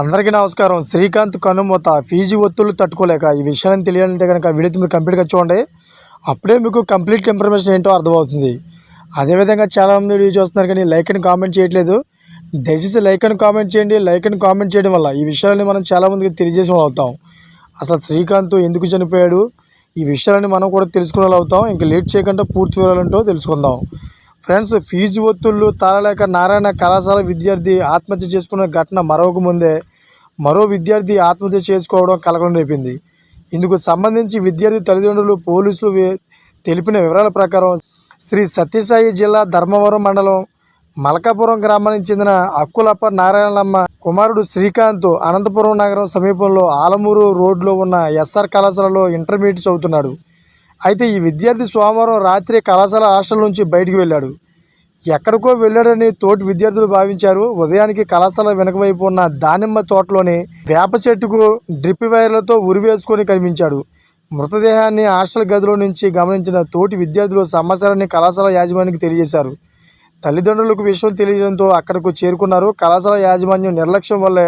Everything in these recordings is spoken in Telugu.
అందరికీ నమస్కారం. శ్రీకాంత్ కనుమూత ఫీజు ఒత్తులు తట్టుకోలేక ఈ విషయాన్ని తెలియాలంటే కనుక వీడియో మీరు కంప్లీట్గా చూడండి. అప్పుడే మీకు కంప్లీట్ ఇన్ఫర్మేషన్ ఏంటో అర్థమవుతుంది. అదేవిధంగా చాలామంది వీడియో చూస్తున్నారు కానీ లైక్ అని కామెంట్ చేయట్లేదు. దయచేసి లైక్ అని కామెంట్ చేయండి. లైక్ అని కామెంట్ చేయడం వల్ల ఈ విషయాలని మనం చాలామందికి తెలియజేసిన అవుతాం అసలు శ్రీకాంత్ ఎందుకు చనిపోయాడు? ఈ విషయాలని మనం కూడా తెలుసుకునే అవుతాం ఇంకా లేట్ చేయకుండా పూర్తి వివరాలంటో తెలుసుకుందాం. ఫ్రెండ్స్ ఫీజు ఒత్తుళ్ళు తాళలేక నారాయణ కళాశాల విద్యార్థి ఆత్మహత్య చేసుకున్న ఘటన మరొక ముందే మరో విద్యార్థి ఆత్మహత్య చేసుకోవడం కలకలం రేపింది. ఇందుకు సంబంధించి విద్యార్థి తల్లిదండ్రులు పోలీసులు తెలిపిన వివరాల ప్రకారం శ్రీ సత్యసాయి జిల్లా ధర్మవరం మండలం మలకాపురం గ్రామానికి చెందిన అక్కులప్ప నారాయణలమ్మ కుమారుడు శ్రీకాంత్ అనంతపురం నగరం సమీపంలో ఆలమూరు రోడ్లో ఉన్న ఎస్ఆర్ కళాశాలలో ఇంటర్మీడియట్ చదువుతున్నాడు. అయితే ఈ విద్యార్థి సోమవారం రాత్రి కళాశాల హాస్టల్ నుంచి బయటికి వెళ్ళాడు. ఎక్కడికో వెళ్ళాడని తోటి విద్యార్థులు భావించారు. ఉదయానికి కళాశాల వెనక వైపు ఉన్న దానిమ్మ తోటలోని వేప చెట్టుకు డ్రిప్ వైర్లతో ఉరివేసుకొని కనిపించాడు. మృతదేహాన్ని హాస్టల్ గదిలో నుంచి గమనించిన తోటి విద్యార్థులు సమాచారాన్ని కళాశాల యాజమాన్యానికి తెలియజేశారు. తల్లిదండ్రులకు విషయం తెలియడంతో అక్కడకు చేరుకున్నారు. కళాశాల యాజమాన్యం నిర్లక్ష్యం వల్లే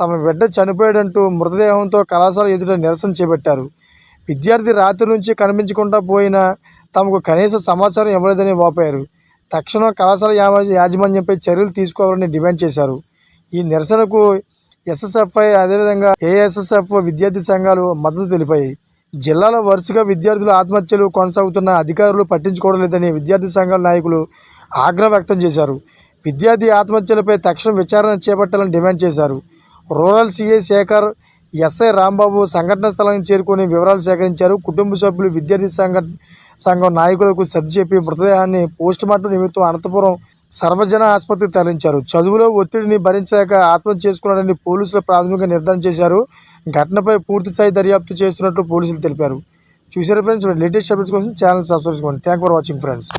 తమ బిడ్డ చనిపోయాడంటూ మృతదేహంతో కళాశాల ఎదుట నిరసన చేపట్టారు. విద్యార్థి రాత్రి నుంచి కనిపించకుండా పోయినా తమకు కనీస సమాచారం ఇవ్వలేదని వాపారు తక్షణం కళాశాల యాజమాన్యంపై చర్యలు తీసుకోవాలని డిమాండ్ చేశారు. ఈ నిరసనకు ఎస్ఎస్ఎఫ్ఐ అదేవిధంగా ఏఎస్ఎస్ఎఫ్ విద్యార్థి సంఘాలు మద్దతు తెలిపాయి. జిల్లాలో వరుసగా విద్యార్థుల ఆత్మహత్యలు కొనసాగుతున్న అధికారులు పట్టించుకోవడం లేదని విద్యార్థి సంఘాల నాయకులు ఆగ్రహం వ్యక్తం చేశారు. విద్యార్థి ఆత్మహత్యలపై తక్షణం విచారణ చేపట్టాలని డిమాండ్ చేశారు. Rural CA Shekhar SI Rambabu సంఘటన స్థలానికి చేరుకుని వివరాలు సేకరించారు. కుటుంబ సభ్యులు విద్యార్థి సంఘ సంఘం నాయకులకు సర్ది చెప్పి మృతదేహాన్ని పోస్టుమార్టం నిమిత్తం అనంతపురం సర్వజన ఆసుపత్రికి తరలించారు. చదువులో ఒత్తిడిని భరించలేక ఆత్మహత్య చేసుకున్నాడని పోలీసులు ప్రాథమిక నిర్ధారణ చేశారు. ఘటనపై పూర్తి స్థాయి దర్యాప్తు చేస్తున్నట్లు పోలీసులు తెలిపారు. చూసారు ఫ్రెండ్స్ లేటెస్ట్ అప్డేట్స్ కోసం ఛానల్ సబ్స్క్రైబ్ చేసుకోండి. Thank for watching friends